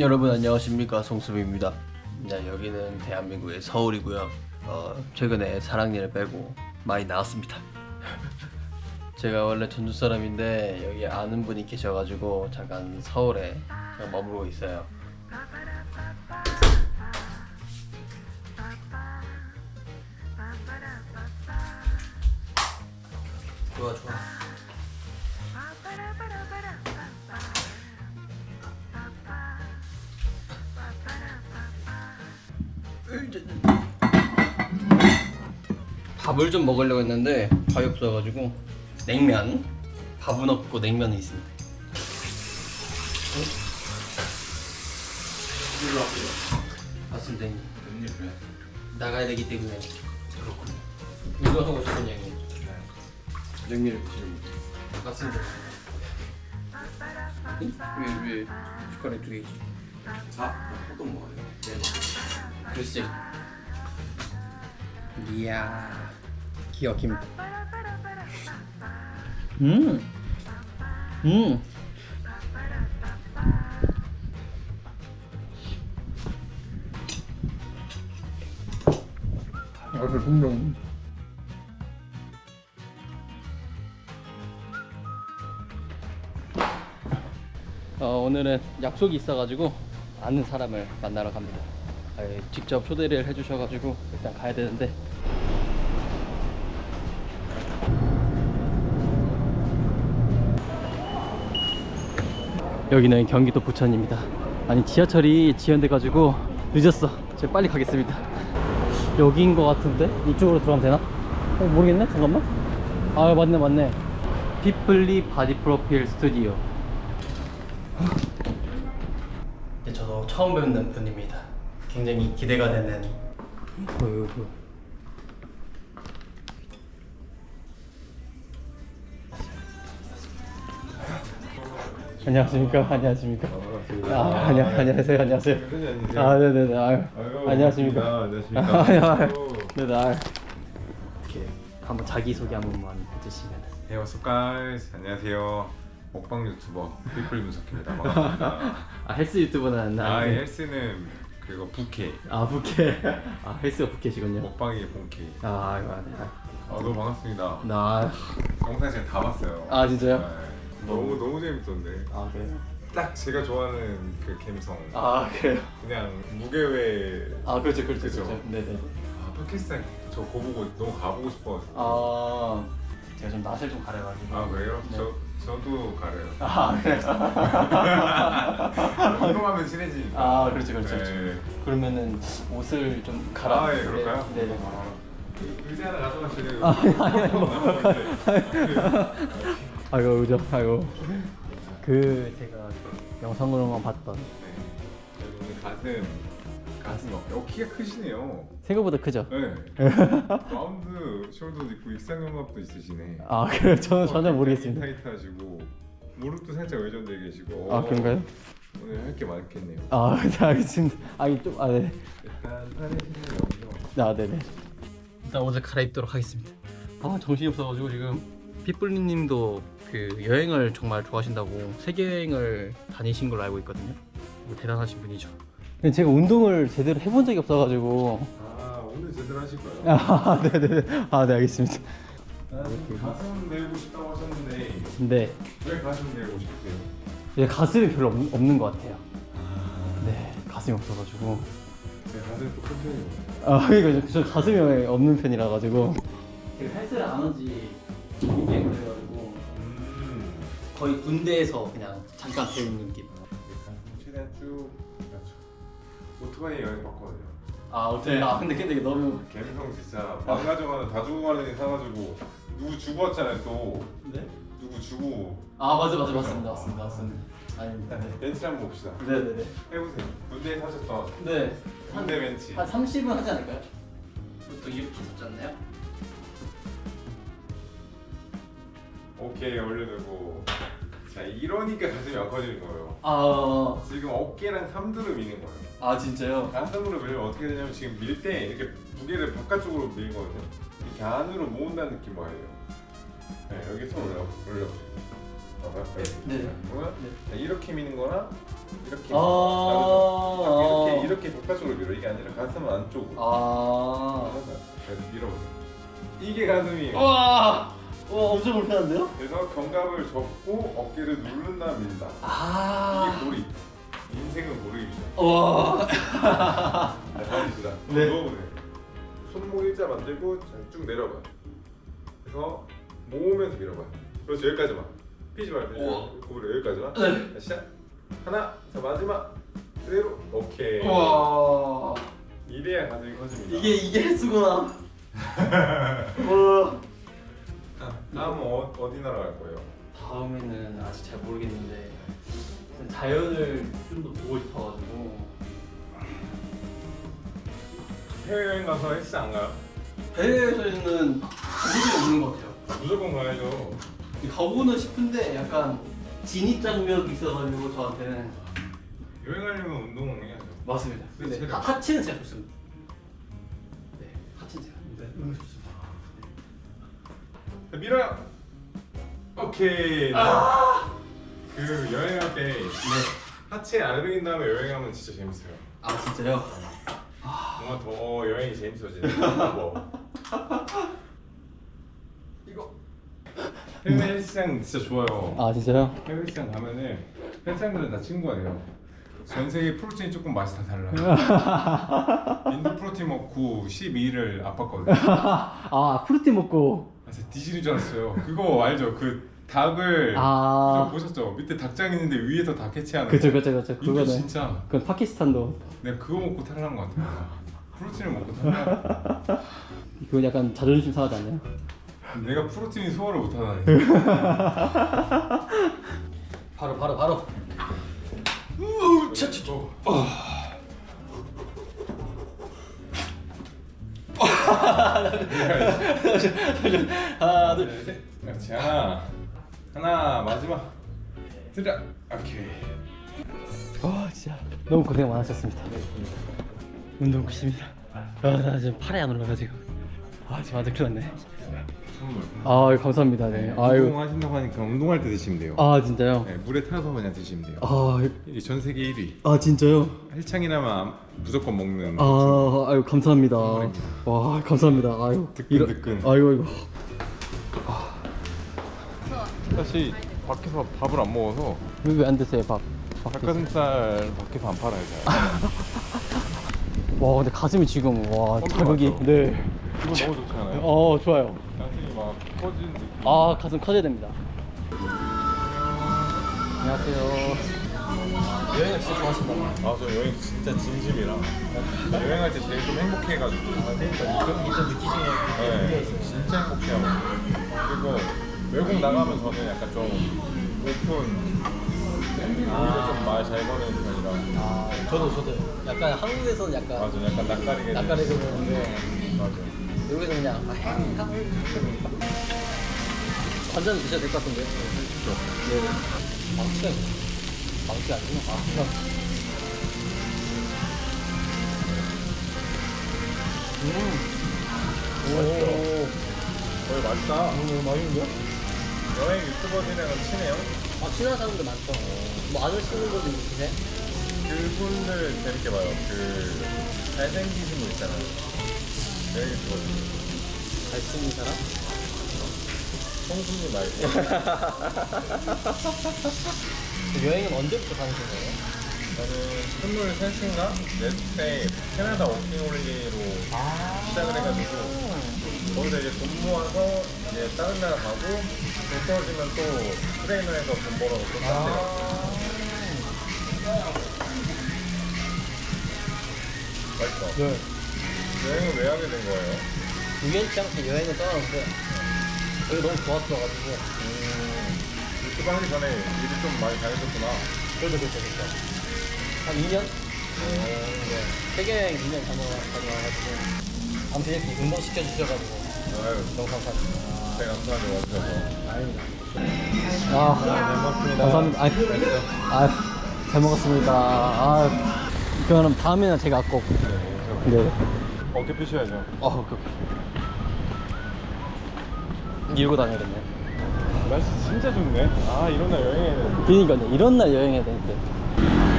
여러분 안녕하십니까 송수빈입니다. 네, 여기는 대한민국의 서울이고요. 어, 최근에 사랑니를 빼고 많이 나왔습니다. 제가 원래 전주 사람인데 여기 아는 분이 계셔가지고 잠깐 서울에 머물고 있어요. 좋아 좋아. 밥을 좀 먹으려고 했는데 밥이 없어가지고 냉면 밥은 없고 냉면은 있습니다. 일로 와요. 맞습니다. 형님. 나가야 되기 때문에 그렇군요. 이거 하고 싶은 양이 냉면을 드시는 맞습니다. 왜 왜 숟가락 두 개지? 자, 호동 먹어요. 글쎄. 이야 기억입니다. 음, 음. 아주 분명. 어, 오늘은 약속이 있어가지고 아는 사람을 만나러 갑니다. 아, 예, 직접 초대를 해주셔가지고 일단 가야 되는데 여기는 경기도 부천입니다. 아니 지하철이 지연돼가지고 늦었어. 제가 빨리 가겠습니다. 여기인 것 같은데 이쪽으로 들어가면 되나? 어, 모르겠네. 잠깐만. 아 맞네 맞네. 피플리 바디 프로필 스튜디오. 네, 저도 처음 뵙는 분입니다. 굉장히 기대가 되는. 어이구. 안녕하십니까? 안녕하십니까? 아, 안녕, 안녕하세요, 안녕하세요. 아, 네네네. 아유, 안녕하십니까? 안녕하십니까? 아. 네네. 아유. 이렇게 한번 자기 소개 한 번만 해주시면. Hey, what's up, guys? 안녕하세요. 먹방 유튜버 빅플 분석입니다. 반갑습니다. 아, 헬스 유튜버는 아, 아닌데. 헬스는 그거 부캐, 아, 부캐. 아, 헬스가 부캐시군요. 먹방이 본캐. 아, 이거 안 해. 아, 너무 반갑습니다. 나. 영상 제가 다 봤어요. 아, 진짜요? 네. 너무 너무 재밌던데. 아, 그래요? 딱 제가 좋아하는 그 감성. 아, 그래요? 그냥 무게외. 아, 그렇죠, 그렇죠, 그죠? 그렇죠. 네네. 아, 파키스탄 저 거보고 너무 가보고 싶어가지고. 아, 제가 좀 낯을 좀 가려가지고. 아, 그래요? 네. 저 저도 가려요. 아, 그래요? 운동하면 친해지니까. 아, 그렇죠, 그렇죠. 네. 그렇죠. 그러면은 옷을 좀 갈아. 아, 예, 그럴까요? 네, 네. 아, 의자 하나 가져가시래요. 아, 아니, 아니, 뭐. 아이고, 그죠? 아이고. 그, 제가 영상으로만 봤던. 네. 오늘 가슴, 가슴 어, 어, 키가 크시네요. 생각보다 크죠? 네. 라운드 숄더도 있고 익상견갑도 있으시네. 아, 그래요? 저는 전혀 어, 모르겠습니다. 타이트하시고 무릎도 살짝 외전돼 계시고. 아, 그런가요? 오늘 할 게 많겠네요. 아, 네, 알겠습니다. 아, 이좀 아, 네. 일단. 아, 네네. 일단 옷을 갈아입도록 하겠습니다. 아, 정신이 없어가지고 지금 핏불리님도 그 여행을 정말 좋아하신다고 세계 여행을 다니신 걸로 알고 있거든요. 뭐 대단하신 분이죠. 근데 제가 운동을 제대로 해본 적이 없어가지고. 아 오늘 제대로 하실 거예요. 아, 네네네. 아, 네, 알겠습니다. 가슴 내고 싶다고 하셨는데 네. 왜 가슴 내고 싶으세요? 이제 가슴이 별로 없, 없는 것 같아요. 네, 가슴이 없어가지고. 제 가슴 또큰 편이에요. 아, 그러니까 저 가슴이 없는 편이라 가지고. 제가 헬스를 안 한지 2개월 돼가지고 음. 거의 군대에서 그냥 잠깐 배우는 느낌. 최대한 쭉. 오토바이 여행 봤거든요. 아, 어때? 아, 근데 근데 이게 너무 감성 진짜 망가져가는 다 죽어가는 애 사가지고 누구 주고 왔잖아요 또 네? 누구 주고 아, 맞아, 맞아, 맞습니다, 맞습니다, 맞습니다. 아닙니다. 네. 벤치 한번 봅시다. 네, 네, 네. 해보세요. 군대에 사셨던 네. 군대 벤치. 한 30은 하지 않을까요? 보통 이렇게 잡지 않나요? 오케이 올려두고 자 이러니까 가슴이 안 커지는 거예요. 아, 지금 어깨랑 삼두를 미는 거예요. 아 진짜요? 가슴으로 밀면 어떻게 되냐면 지금 밀 때 이렇게 무게를 바깥쪽으로 밀거든요. 이렇게 안으로 모은다는 느낌 뭐예요? 네 여기서 올려 올려보세요. 네. 그러면 이렇게 미는 거나 이렇게 아. 다르죠? 이렇게 이렇게 바깥쪽으로 밀어 이게 아니라 가슴 안쪽으로 아. 그래서 밀어보세요 이게 가슴이에요 와. 와 엄청 불편한데요? 그래서 견갑을 접고 어깨를 누른다 밀다 아. 이게 고립 인생은 고립이죠 와. 자 다음입니다 네. 누워보세요 손목 일자 만들고 자, 쭉 내려봐요 그래서 모으면서 밀어봐요 그렇지 여기까지만 피지 말고 우와. 고리를 여기까지만 네. 자, 시작 하나 자 마지막 그대로 오케이 와. 이래야 가슴이 커집니다 이게 이게 헬스구나. 와. 자, 다음은 어, 어디 나라 갈 거예요? 다음에는 아직 잘 모르겠는데 일단 자연을 좀 더 보고 싶어가지고 해외여행 가서 헬스 안 가요? 해외에서는 자극이 없는 것 같아요. 무조건 가야죠 가보고는 싶은데 약간 진입 장벽이 있어가지고 저한테는 여행하려면 운동을 해야죠 맞습니다. 근데. 하, 하체는 제가 좋습니다. 네, 하체는 제가 네, 너무 좋습니다. 자, 밀어요 오케이 아! 그 여행할 때 네. 하체 아르백인 다음에 여행하면 진짜 재밌어요 아 진짜요? 뭔가 더 여행이 재밌어지는 뭐 이거. 해외 헬스장 진짜 좋아요 아 진짜요? 해외 헬스장 가면은 헬스장들은 다 친구가 돼요 전 세계 프로틴이 조금 맛이 다 달라요 인도 프로틴 먹고 12일을 아팠거든요 아 프루티 먹고 아, 진짜 뒤지는 줄 알았어요. 그거 알죠? 그 닭을 아. 그거 보셨죠? 밑에 닭장 있는데 위에서 닭 해체하는 그쵸 거 그쵸 그쵸. 인도 그거는 진짜. 그 파키스탄도. 내가 그거 먹고 탈환한 것 같아요. 프로틴을 먹고 탈환 그건 약간 자존심 상하지 않나요? 내가 프로틴이 소화를 못하다니. 바로 바로 바로. 차차차 하나 둘. 셋. 그렇지 하나 하나 마지막 들어 오케이 와 진짜. 너무 고생 많으셨습니다. 운동 끝입니다. 아 나 지금 팔이 안 올라가지고. 아 지금 완전 큰일 났네 선물 아 감사합니다 네 아유 운동하신다고 하니까 운동할 때 드시면 돼요 아 진짜요? 네, 물에 타서 그냥 드시면 돼요 아, 이게 전 세계 1위 아 진짜요? 헬창이라면 무조건 먹는 아 아유 감사합니다 선물입니다. 와 감사합니다 아유 뜨끈, 뜨끈. 아이고 아이고 사실 밖에서 밥을 안 먹어서 왜안 드세요 밥? 밥 닭가슴살 밖에서 안 팔아요 잘 와 근데 가슴이 지금 와 엄청 자극이? 네. 이거 너무 좋지 않아요? 어 좋아요. 커지는 느낌. 아 가슴 커져야 됩니다. 안녕하세요. 여행을 진짜 좋아하신다. 아 저 여행 진짜 진심이라. 여행할 때 제일 좀 행복해가지고. 아 그러니까 그런 게좀 느끼시는 게 네, 있어요. 진짜 행복해하고 그리고 외국 나가면 저는 약간 좀 오픈. 오히려 좀 말 잘 거는 편이라. 아 저도 저도. 약간 한국에서는 약간 맞아 약간 낯가리게 낯가리게 되는데. 맞아 여기서 그냥 아, 형, 형. 한잔 드셔야 될것 같은데. 네. 망치가 있네. 망치 아니구나. 아, 음. 오. 거의 맛있다 음, 맛있는데요? 여행 유튜버들이랑 친해요? 아, 친한 사람들 많죠. 뭐 아저씨는 분도 있으세요? 그분들 재밌게 봐요 그 잘생기신 분 있잖아요 여행 유튜버들 잘생긴 사람? 성수님 말고 여행은 언제부터 다니신 거예요? 저는 23인가? 넷때 캐나다 워킹홀리데이로 시작을 해가지고 거기서 이제 돈 모아서 이제 다른 나라 가고 돈 떨어지면 또 트레이너에서 돈 벌어서 또 땄대요 맛있어 네. 여행을 왜 하게 된 거예요? 우연치 않게 여행을 떠나는데 여기 너무 좋았어가지고. 음, 유튜브 하기 전에 일을 좀 많이 다녔었구나. 그래도 그렇죠 그렇죠. 한 2년? 네. 세계여행 2년 다녀, 다녀와가지고 아무튼 이렇게 운동시켜 주셔가지고. 아유. 영상 사 제가 감사하게 와주셔서. 아닙니다. 아 고맙습니다. 감사합니다. 아, 아, 잘 먹었습니다. 아 그럼 다음에는 제가 꼭. 네. 어깨 펴셔야죠 어 그. 이러고 다녀야겠네. 날씨 진짜 좋네. 아 이런 날 여행해야 돼. 그러니까요. 이런 날 여행해야 되는데.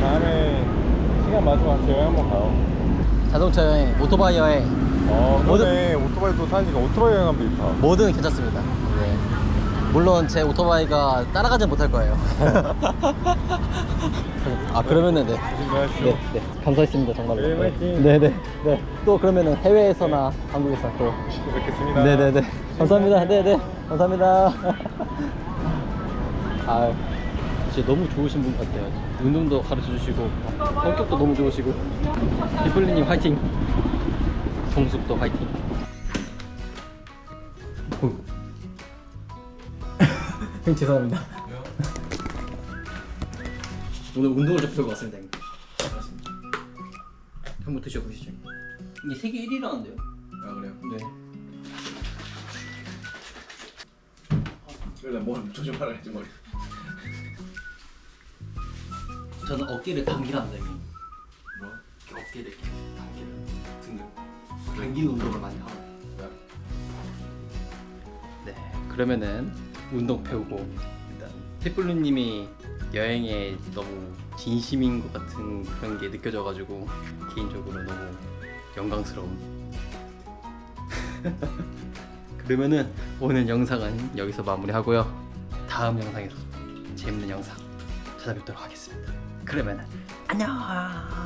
다음에 시간 맞으면 같이 여행 한번 가요. 자동차 여행, 오토바이 여행, 어, 그러네. 오토바이도 타니까 오토바이 여행 하면 좋다. 뭐든 괜찮습니다. 네. 물론 제 오토바이가 따라가진 못할 거예요. 아 그러면은 네. 네, 네. 감사했습니다 정말로. 네, 화이팅. 네, 네, 네. 또 그러면은 해외에서나 한국에서 또. 또 뵙겠습니다. 네, 네, 네. 감사합니다. 네, 네. 감사합니다. 아, 진짜 너무 좋으신 분 같아요. 운동도 가르쳐 주시고 성격도 너무 좋으시고. 비플리님 화이팅. 정숙도 화이팅. 어이구. 형 죄송합니다. 오늘 운동을 좀 배우고 왔습니다. 형님. 한번 드셔보시죠. 이게 세계 1위라는데요? 아 그래요? 네. 그래 뭘 조심하라지 머리. 저는 어깨를 당기랍니다, 형님. 뭐? 이렇게 어깨를 이렇게 당기는 등을 당기는 운동을 많이 하고. 네, 그러면은 운동 배우고 일단 티플루님이 여행에 너무 진심인 것 같은 그런 게 느껴져가지고 개인적으로 너무 영광스러움. 그러면은 오늘 영상은 여기서 마무리하고요. 다음 영상에서 재밌는 영상 찾아뵙도록 하겠습니다. 그러면은 안녕.